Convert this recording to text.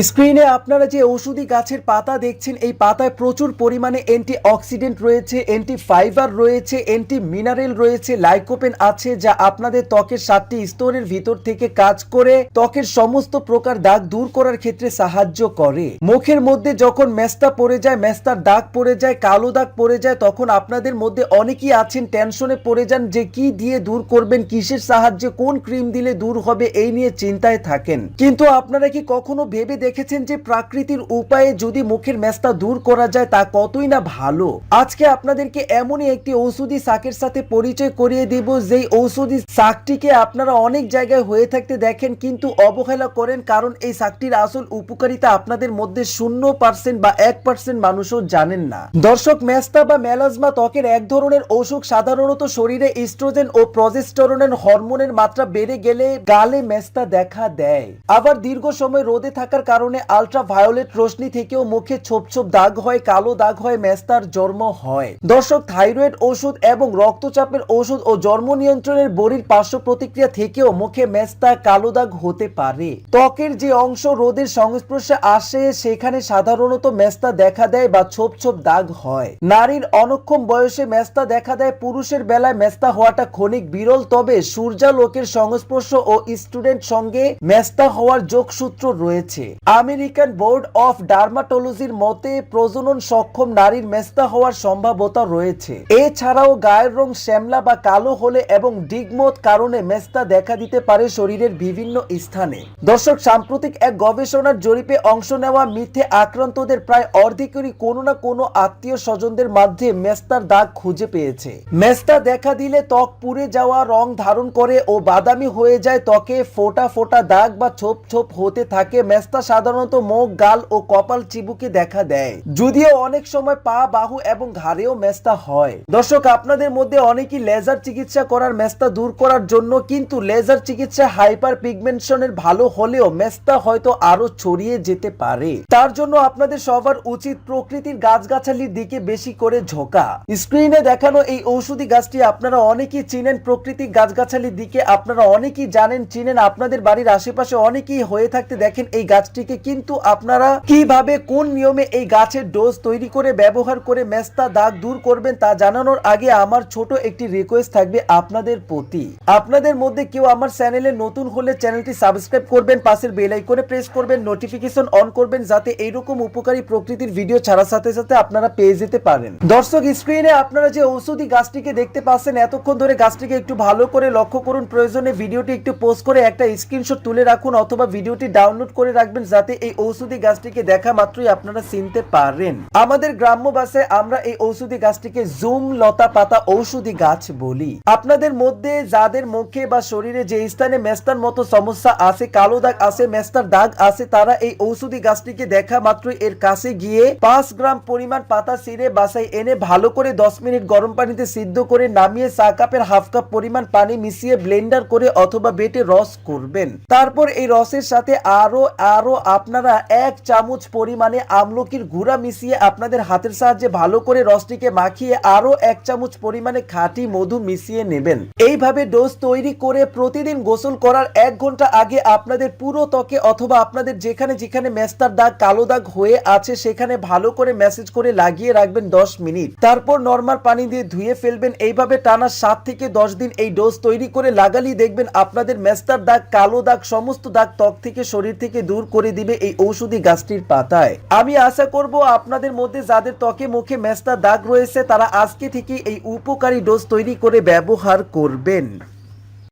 স্ক্রিনে আপনারা যে ঔষধি গাছের পাতা দেখছেন, এই পাতায় প্রচুর পরিমাণে অ্যান্টি অক্সিডেন্ট রয়েছে অ্যান্টি ফাইবার রয়েছে অ্যান্টি মিনারেল রয়েছে লাইকোপেন আছে, যা আপনাদের ত্বকের সাতটি স্তরের ভিতর থেকে কাজ করে, ত্বকের সমস্ত প্রকার দাগ দূর করার ক্ষেত্রে সাহায্য করে। মুখের মধ্যে যখন মেস্তা পড়ে যায়, মেস্তার দাগ পড়ে যায়, কালো দাগ পড়ে যায়, তখন আপনাদের মধ্যে অনেকেই আছেন টেনশনে পড়ে যান যে কি দিয়ে দূর করবেন, কিসের সাহায্যে কোন ক্রিম দিলে দূর হবে, এই নিয়ে চিন্তায় থাকেন। কিন্তু আপনারা কি কখনো ভেবে দেখেছেন যে প্রাকৃতির উপায়ে যদি মুখের মেস্তা দূর করা যায়, তা কতই না ভালো? আজকে আপনাদেরকে এমনই একটি ঔষধি শাকের সাথে পরিচয় করিয়ে দিব। যেই ঔষধি শাকটিকে আপনারা অনেক জায়গায় হয়ে থাকতে দেখেন, কিন্তু অবহেলা করেন, কারণ এই শাকটির আসল উপকারিতা আপনাদের মধ্যে শূন্য পার্সেন্ট বা এক পার্সেন্ট মানুষও জানেন না। দর্শক মেস্তা বা মেলাজমা ত্বকের এক ধরনের অসুখ, সাধারণত শরীরে ইস্ট্রোজেন ও প্রজেস্টেরনের হরমোনের মাত্রা বেড়ে গেলে গালে মেস্তা দেখা দেয়। আবার দীর্ঘ সময় রোদে থাকার কারণে আলট্রা ভায়োলেট রশ্মি থেকেও মুখে ছোপ ছোপ দাগ হয়, কালো দাগ হয়, মেস্তার জন্ম হয়। দর্শক, থাইরয়েড ওষুধ এবং রক্তচাপের ওষুধ ও জন্ম নিয়ন্ত্রণের বড়ির পার্শ্ব প্রতিক্রিয়া থেকেও মুখে মেস্তা, কালো দাগ হতে পারে। ত্বকের যে অংশ রোদের সংস্পর্শে আসে, সেখানে সাধারণত মেস্তা দেখা দেয় বা ছোপ ছোপ দাগ হয়। নারীর অনক্ষম বয়সে মেস্তা দেখা দেয়, পুরুষের বেলায় মেস্তা হওয়াটা ক্ষণিক বিরল, তবে সূর্যালোকের সংস্পর্শ ও স্টুডেন্ট সঙ্গে মেস্তা হওয়ার যোগসূত্র রয়েছে। আমেরিকান বোর্ড অফ ডার্মাটোলজির মতে, প্রজনন সক্ষম নারীর মেস্তা হওয়ার সম্ভাবনা রয়েছে। এছাড়াও গায়ের রং শ্যামলা বা কালো হলে এবং ডিগমত কারণে মেস্তা দেখা দিতে পারে শরীরের বিভিন্ন স্থানে। দর্শক, সাম্প্রতিক এক গবেষণার জরিপে অংশ নেওয়া মিথ্যে আক্রান্তদের প্রায় অর্ধেকেরই কোনো না কোনো আত্মীয় স্বজনদের মাঝে মেস্তার দাগ খুঁজে পেয়েছে। মেস্তা দেখা দিলে ত্বক পুড়ে যাওয়া, রং ধারণ করে ও বাদামি হয়ে যায়, ত্বকে ফোটা ফোটা দাগ বা ছোপ ছোপ হতে থাকে, মেস্তা সাধারণত মুখ, গাল ও কপাল চিবুকে দেখা দেয়। যদিও অনেক সময় পা, বাহু এবং ঘাড়েও মেস্তা হয়। দর্শক, আপনাদের মধ্যে অনেকেই লেজার চিকিৎসা করার মেস্তা দূর করার জন্য কিন্তু লেজার চিকিৎসা হাইপার পিগমেন্টেশনের ভালো হলেও মেস্তা হয়তো আরও ছড়িয়ে যেতে পারে। তার জন্য আপনাদের সবার উচিত প্রকৃতির গাছগাছালির দিকে বেশি করে ঝোঁকা। স্ক্রিনে দেখানো এই ঔষধি গাছটি আপনারা অনেকেই চিনেন প্রকৃতিক গাছগাছালির দিকে আপনারা অনেকেই জানেন, চিনেন, আপনাদের বাড়ির আশেপাশে অনেকেই হয়ে থাকতে দেখেন এই গাছটিকে কিন্তু আপনারা কীভাবে কোন নিয়মে এই গাছের ডোজ তৈরি করে ব্যবহার করে মেস্তা দাগ দূর করবেন তা জানানোর আগে আমার ছোট একটি রিকোয়েস্ট থাকবে আপনাদের প্রতি। আপনাদের মধ্যে কেউ আমার চ্যানেলে নতুন হলে চ্যানেলটি সাবস্ক্রাইব করবেন, পাশের বেল আইকনে প্রেস করবেন নোটিফিকেশন অন করবেন যাতে এইরকম উপকারী প্রকৃতির ভিডিও ছাড়ার সাথে সাথে আপনারা পেয়ে যেতে পারেন। দর্শক স্ক্রিনে আপনারা যে ঔষধি গাছটিকে দেখতে পাচ্ছেন, এতক্ষণ ধরে গাছটিকে একটু ভালো করে লক্ষ্য করুন। প্রয়োজনে ভিডিওটি একটু পোস্ট করে একটা স্ক্রিনশট তুলে রাখুন অথবা ভিডিওটি ডাউনলোড করে রাখবেন যাতে এই ঔষধি গাছটিকে দেখা মাত্রই আপনারা চিনতে পারেন। আমাদের গ্রাম্য ভাষায় আমরা এই ঔষধি গাছটিকে জুম লতা পাতা ঔষধি গাছ বলি। আপনাদের মধ্যে যাদের মুখে বা শরীরে যে স্থানে মেস্তার মতো সমস্যা আছে, কালো দাগ আছে, মেস্তার দাগ আছে, তারা এই ঔষধি গাছটিকে দেখা মাত্রই এর কাছে গিয়ে পাঁচ গ্রাম পরিমাণ পাতা ছিঁড়ে বাসায় এনে ভালো করে দশ মিনিট গরম পানিতে সিদ্ধ করে নামিয়ে চা কাপের হাফ কাপ পরিমাণ পানি মিশিয়ে ব্লেন্ডার করে অথবা বেটে রস করবেন। তারপর এই রসের সাথে আরও আরও আপনারা এক চামচ পরিমাণে আমলকির গুঁড়া মিশিয়ে আপনাদের হাতের সাহায্যে ভালো করে রসটিকে মাখিয়ে আরও এক চামচ পরিমাণে খাঁটি মধু মিশিয়ে নেবেন। এইভাবে ডোজ তৈরি করে প্রতিদিন গোসল করার এক ঘণ্টা আগে আপনাদের পুরো ত্বকে অথবা আপনাদের যেখানে যেখানে মেস্তার দাগ, কালো দাগ হয়ে আছে সেখানে ভালো করে মেসেজ করে লাগিয়ে রাখবেন দশ মিনিট। তারপর নর্মাল পানি দিয়ে ধুয়ে ফেলবেন। এইভাবে টানা সাত থেকে দশ দিন এই ডোজ তৈরি করে লাগালেই দেখবেন আপনাদের মেস্তার দাগ, কালো দাগ, সমস্ত দাগ ত্বক থেকে, শরীর থেকে দূর করে দিবে এই ঔষধি গাছটির পাতায়। আমি আশা করব আপনাদের মধ্যে যাদের ত্বকে মুখে মেস্তা দাগ রয়েছে, তারা আজকে থেকে এই উপকারী ডোজ তৈরি করে ব্যবহার করবেন।